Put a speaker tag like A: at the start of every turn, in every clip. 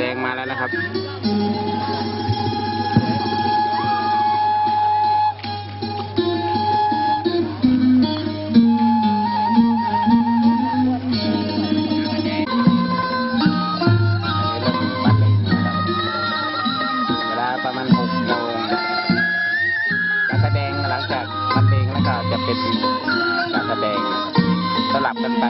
A: ดงมาแล้วนะครับประมาณหกโมงการแสดงหลังจากบันเลงแล้วก็จะเป็นการแสดงสลับกันไป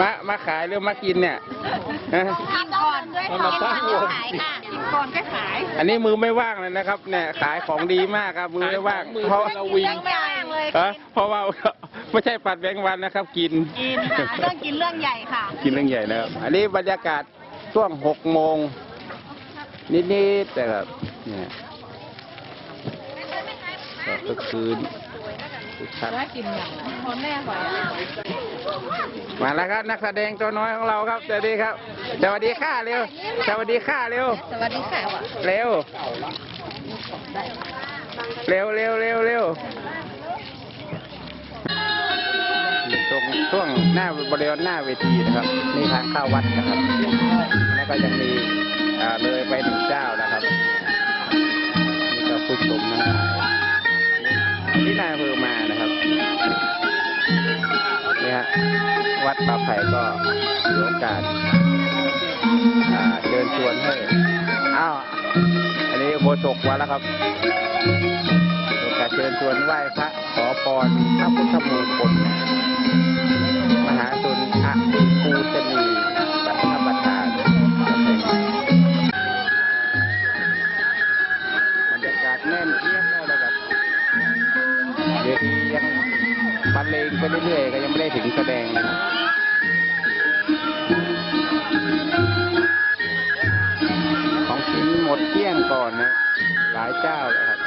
A: มามาขายหรือมากินเนี่ยฮะ
B: กินก่อนด้วยท้อง
A: มาตั้งวง
B: ขายค่ะกินก่อนก็ขาย
A: อันนี้มือไม่ว่างเลยนะครับ เนี่ยขายของดีมากครับ มือไม่ว่างเพราะ
B: เราวิ่งใหญ่เลย
A: เออเพราะว่าไม่ใช่ปัดแบงค์วันนะครับ กิน
B: กินค่ะเรื่องกินเรื่องใหญ่ค่ะ
A: กินเรื่องใหญ่นะครับ อันนี้บรรยากาศช่วงหกโมงนิดๆแต่แบบเนี่ยก็คืน คึกคัก
B: กินอย่างคนแม่ก่อน
A: มาแล้วครับนักแสดงตัวน้อยของเราครับสวัสดีครับสวัสดีค่ะเร็วสวัสดีค่ะเร็ว
B: สวัสดีค่ะว่ะ
A: เร็วเร็วเร็วเร็วเร็วตรงช่วงหน้าบริเวณหน้าเวทีนะครับนี่ทางเข้าวัดนะครับแล้วก็ยังมีอ่าเลยไปถึงเจ้านะครับะวัดป่าไผ่ก็ถือโอกาสาเชิญชวนให้ อ้าว อันนี้โบสกมาแล้วครับโอกาสเชิญชวนไหว้พระขอพรพระพุทธมงคลมหาสุนทรภูเต็ม ไปเรื่อยๆก็ยังไม่ได้ถึงแสดงนะครับของกินหมดเกลี้ยงก่อนนะหลายเจ้าแล้วครับ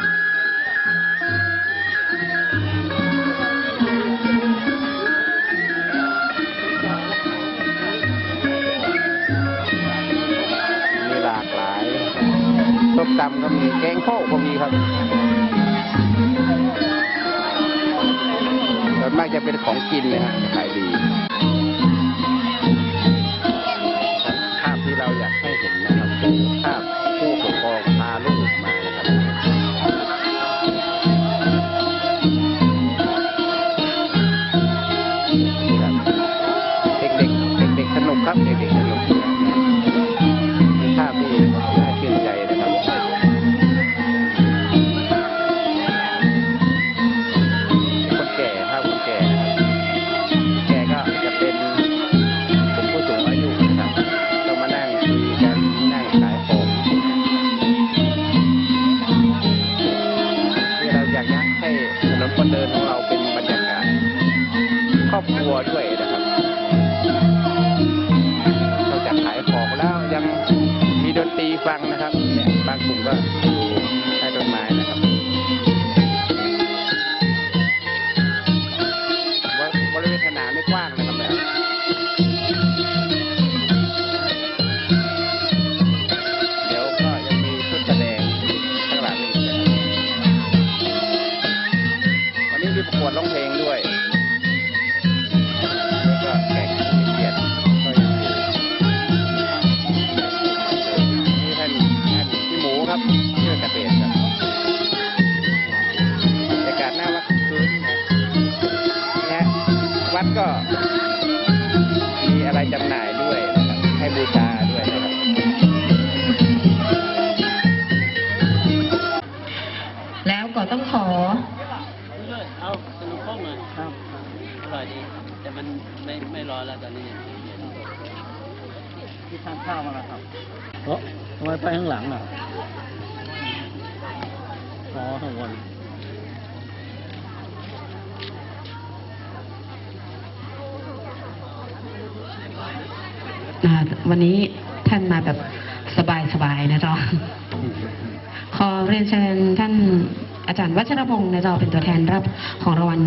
A: มีหลากหลายส้มตำก็มีแกงโคกก็มีครับ จะเป็นของกินเลยฮะขายดีภาพที่เราอยากให้เห็นนะครับคือภาพผู้ปกครองพาลูกมานะครับครับเด็กๆ อบครัวด้วยนะครับนอกจากขายของแล้วยังมีดนตรีฟังนะครับเนี่ยบางกลุ่มก็อยู่ใต้ต้นไม้นะครับบริเวณสนามไม่กว้างนะครับเนี่ยเดี๋ยวก็ยังมีชุดแสดงข้างหลังอีกนะครับวันนี้มีประกวดร้องเพลงด้วย ก็มีอะไรจำหน่ายด้วยนะครับให้บูชาด้วยนะครับ
C: แล้วก็ต้องขอ
D: ด้วยเอาสนุกข้องเลยครับอร่อยดี แต่มันไม่ไม่ร้อนแล้วตอนนี้เย็นที่ทานข้าวมาแล้วครับเออทำไมไปข้างหลังอะอ๋อข้างบน
C: วันนี้ท่านมาแบบสบายๆนะเจ้าขอเรียนเชิญท่านอาจารย์วัชรพงศ์นะเจ้าเป็นตัวแทนรับของรางวัล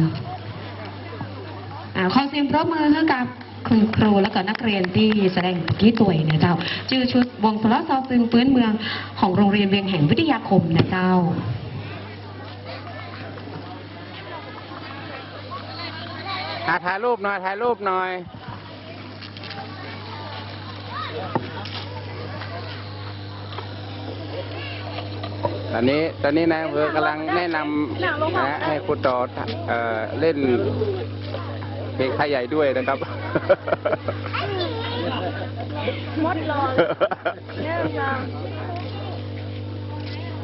C: ขอเสียงปรบมือให้กับคุณครูและก็นักเรียนที่แสดงกี้ตัวนะเจ้าชื่อชุดวงสล้อซอซึงปื้นเมืองของโรงเรียนเวียงแห่งวิทยาคมนะเจ้า
A: อะถ่ายรูปหน่อยถ่ายรูปหน่อย อนนี้ตอนนี้นายอำเภอกำลังแนะนำนะให้คุณต่อเอ่อเล่นเพลงไทยใหญ่ด้วยนะครับ
B: มดรอเนี่ยนะ
A: ค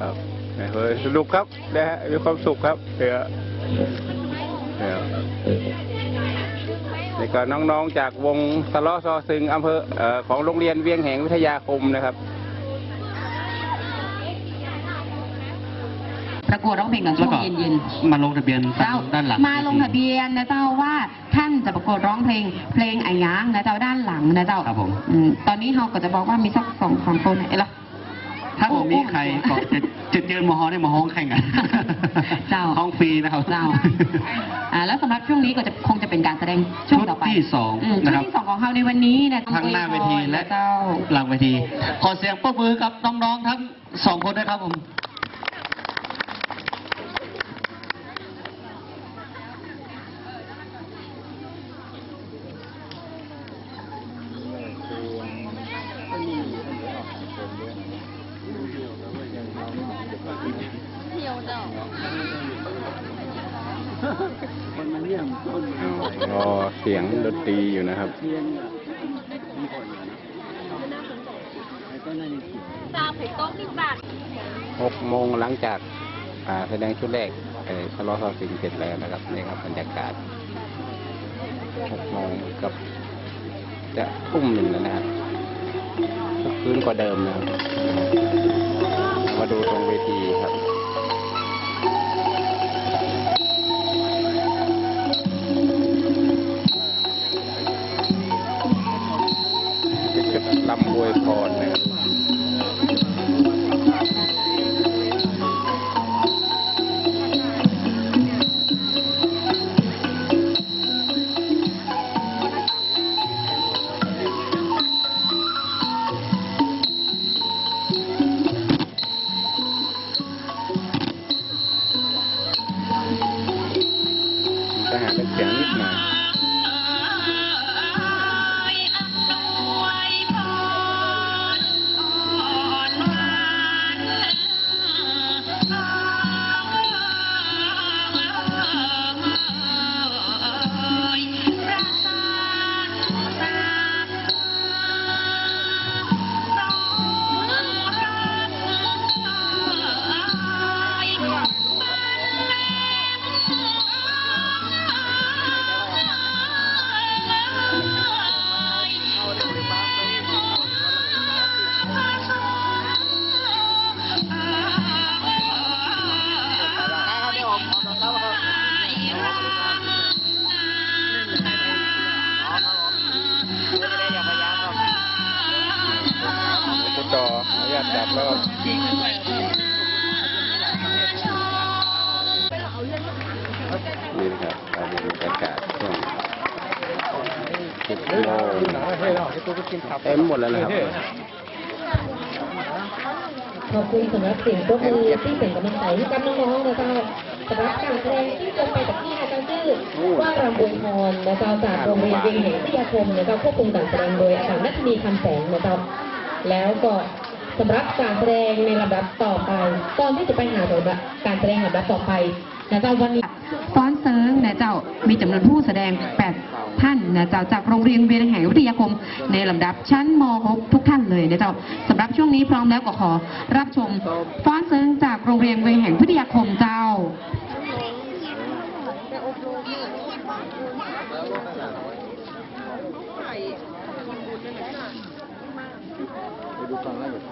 A: รับเฮ้ยสนุกครับนะฮะมีความสุขครับเดี๋ยวเดี๋ยวนี่ก็น้องๆจากวงสล้อซอซึงอำเภอเอ่อของโรงเรียนเวียงแหงวิทยาคมนะครับ
C: ประกวดร้องเพลงตอนช่วงเย็นๆ
D: มาลงทะเบียน
C: เจ้า
D: ด้านหลัง
C: มาลงทะเบียนนะเจ้าว่าท่านจะประกวดร้องเพลงเพลงไอ้ย้างนะเจ้าด้านหลังนะเจ้า
D: ครับผม
C: อืมตอนนี้เราก็จะบอกว่ามีสักสองสามคนเอ้ยเหรอ
D: ถ้าผมมีใครบอกจะจะเจอมอฮอได้มาฮ้องแข่งกัน
C: เจ้า
D: ห้องฟรีนะครับ
C: เจ้าอ่าแล้วสำหรับช่วงนี้ก็จะคงจะเป็นการแสดงช่วงต่อไป
D: ชุดที่สอง
C: มชุด
D: นะครับ
C: ที่สองของเราในวันนี้นะ
D: ทั้งหน้าเวทีและ
C: เจ้า
D: หลังเวทีขอเสียงปรบมือกับน้องๆทั้งสองคนด้วยครับผม
B: เที่ยวเจ้า
D: คนมาเยี่ยมต้น
A: รอเสียงดนตรีอยู่นะครับ
D: เทียนอะมีผลอยู่นะไอ้ต้นนั้นยังเขียว
B: ตาผูกโต๊ะที่บาท
A: หกโมงหลังจากอ่าแสดงชุดแรกเอ่อสล้อซอสิงเสร็จแล้วนะครับนี่ครับบรรยากาศหกโมงกับจะทุ่มหนึ่งแล้วนะครับคึกคืนกว่าเดิมนะครับมาดูตรงเวทีครับ นี่นะครับเราดูบรรยากาศช่วงสิบโมงเต็มหมดแล้วนะครับ
E: ขอบคุณสำหรับเสียงปรบมือที่เป็นกำลังใจให้กับน้องๆนะเจ้าสำหรับการแสดงที่จบไปกับที่นะเจ้าชื่อว่ารำอวยพรนะเจ้าจากโรงเรียนเวียงแห่งวิทยาคมนะเจ้าควบคุมการแสดงโดยอาจารย์นัทนีคำแสงนะเจ้าแล้วก็ สำหรับการแสดงในลำดับต่อไป ก่อนที่จะไปหาสำหรับการแสดงลำดับต่อไปนะเจ้าวันนี้
C: ฟ้อนเซิงนะเจ้ามีจำนวนผู้แสดง 8 ท่านนะเจ้าจากโรงเรียนเวียนแห่งวิทยาคมในลำดับชั้นม .6 ทุกท่านเลยนะเจ้าสำหรับช่วงนี้พร้อมแล้วก็ขอ รับชมฟ้อนเซิงจากโรงเรียนเวียนแห่งวิทยาคมเจ้า
A: ฟ้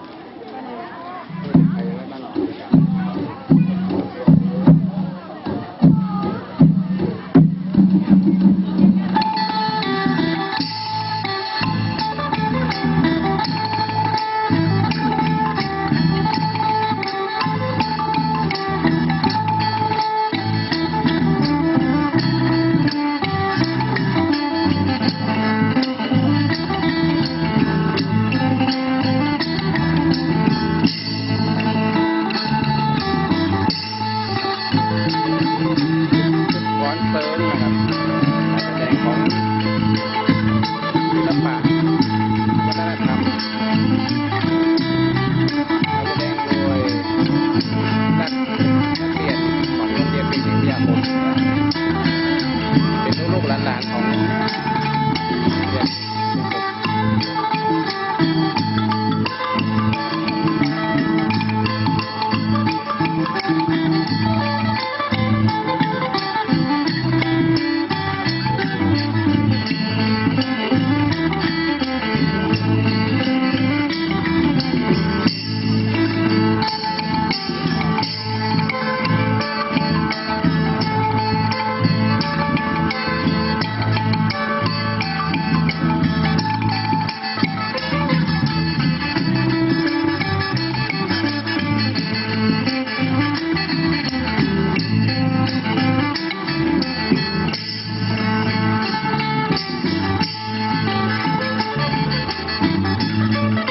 A: นี่